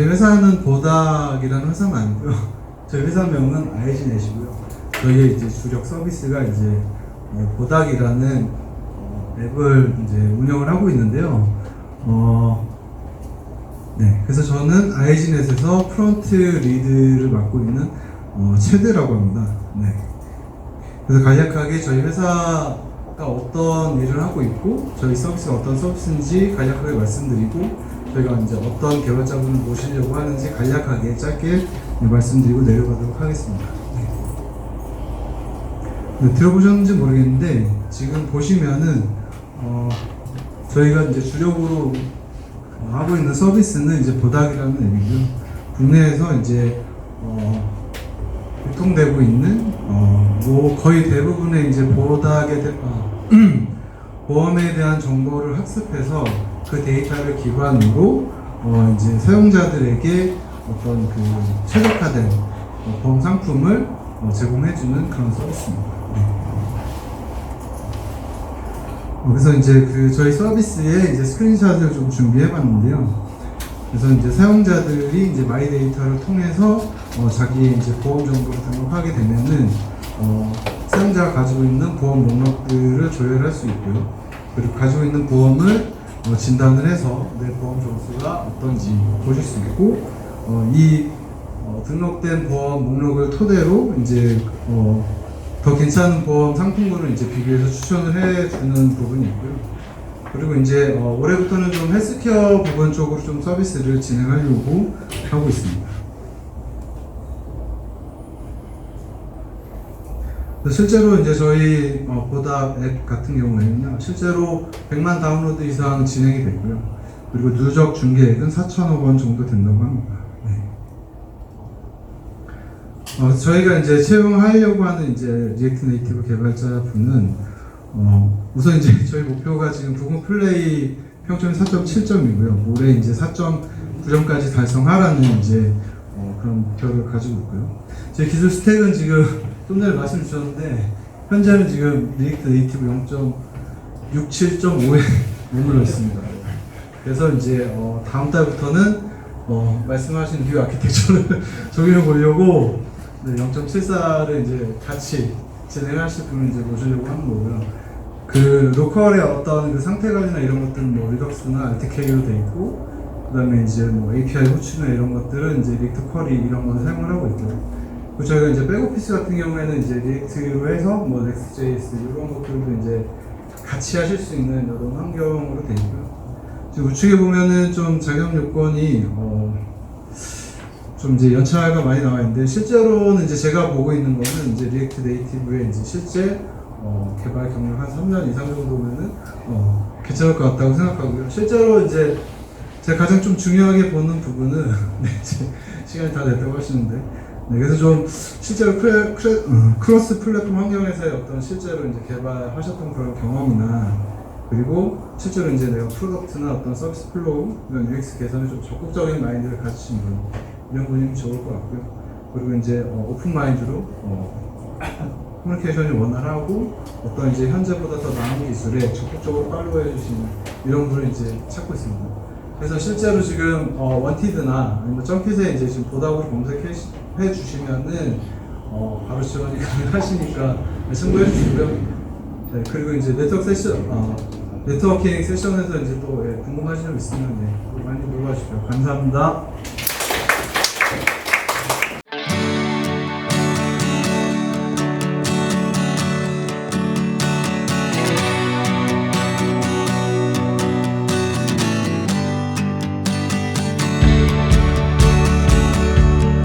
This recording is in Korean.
회사는 보닥이라는 회사는 아니고요. 저희 회사명은 아이진넷이고요. 저희의 이제 주력 서비스가 이제 어, 보닥이라는 어, 앱을 이제 운영을 하고 있는데요. 어, 네, 그래서 저는 아이진넷에서 프론트 리드를 맡고 있는 어, 최대라고 합니다. 네. 그래서 간략하게 저희 회사가 어떤 일을 하고 있고 저희 서비스가 어떤 서비스인지 간략하게 말씀드리고 저희가 이제 어떤 개발자분을 모시려고 하는지 간략하게 짧게 말씀드리고 내려가도록 하겠습니다. 네. 네, 들어보셨는지 모르겠는데 지금 보시면은 어, 저희가 이제 주력으로 어, 하고 있는 서비스는 이제 보닥이라는 앱이고요. 국내에서 이제 어, 유통되고 있는 어, 뭐 거의 대부분의 이제 보닥에 대, 어, 보험에 대한 정보를 학습해서 그 데이터를 기반으로 어, 이제 사용자들에게 어떤 그 최적화된 어, 보험 상품을 어, 제공해주는 그런 서비스입니다. 네. 어, 그래서 이제 그 저희 서비스에 이제 스크린샷을 좀 준비해봤는데요. 그래서 이제 사용자들이 이제 마이 데이터를 통해서 어, 자기의 이제 보험 정보를 등록하게 되면은 어, 사용자가 가지고 있는 보험 목록들을 조회할 수 있고요. 그리고 가지고 있는 보험을 어, 진단을 해서 내 보험 점수가 어떤지 보실 수 있고 어, 이 어, 등록된 보험 목록을 토대로 이제 어, 더 괜찮은 보험 상품군을 이제 비교해서 추천을 해주는 부분이 있고요. 그리고 이제 어, 올해부터는 좀 헬스케어 부분 쪽으로 좀 서비스를 진행하려고 하고 있습니다. 그래서 실제로 이제 저희 어, 보답 앱 같은 경우에는요, 실제로 100만 다운로드 이상 진행이 되고요. 그리고 누적 중계액은 4천억 원 정도 된다고 합니다. 네. 어, 저희가 이제 채용하려고 하는 이제 리액트 네이티브 개발자 분은 어, 우선 이제 저희 목표가 지금 구글 플레이 평점이 4.7점이고요. 올해 이제 4.9점까지 달성하라는 이제 어, 그런 목표를 가지고 있고요. 제 기술 스택은 지금 좀 전에 말씀 주셨는데 현재는 지금 리액트 네이티브 0.67.5에 머물러 있습니다. 그래서 이제 어, 다음 달부터는 어, 말씀하신 뷰 아키텍처를 적용해 보려고 네, 0.74를 이제 같이 진행하실 분을 이제 모시려고 하는 거고요. 그 로컬의 어떤 그 상태 관리나 이런 것들은 뭐 리덕스나 RTK로 돼 있고 그다음에 이제 뭐 API 호출이나 이런 것들은 이제 리액트 쿼리 이런 거를 사용을 하고 있고요. 그리고 저희가 이제 백오피스 같은 경우에는 이제 리액트로 해서 뭐 넥스트JS 이런 것들도 이제 같이 하실 수 있는 이런 환경으로 돼 있고요. 지금 우측에 보면은 좀 자격 요건이 어, 좀 이제 연차가 많이 나와 있는데 실제로는 이제 제가 보고 있는 거는 이제 리액트 네이티브의 이제 실제 어, 개발 경력 한 3년 이상 정도면은 어, 괜찮을 것 같다고 생각하고요. 실제로 이제 제가 가장 좀 중요하게 보는 부분은 네, 시간이 다 됐다고 하시는데 네, 그래서 좀 실제로 크레, 크레, 어, 크로스 플랫폼 환경에서의 어떤 실제로 이제 개발하셨던 그런 경험이나 그리고 실제로 이제 내가 프로덕트나 어떤 서비스 플로우 이런 UX 개선에 좀 적극적인 마인드를 가지신 분 이런 분이면 좋을 것 같고요. 그리고 이제 어, 오픈 마인드로 어, 커뮤니케이션이 원활하고 어떤 이제 현재보다 더 나은 기술에 적극적으로 팔로우해 주시는 이런 분을 이제 찾고 있습니다. 그래서 실제로 지금 어, 원티드나 아니면 점핏에 이제 지금 보답으로 검색해 주시면은 어, 바로 지원이 가능하시니까 참고해 주시고요. 네, 그리고 이제 네트워크 세션, 어, 네트워킹 세션에서 이제 또 예, 궁금하신 점 있으면 네, 또 많이 물어봐 주십시오. 감사합니다.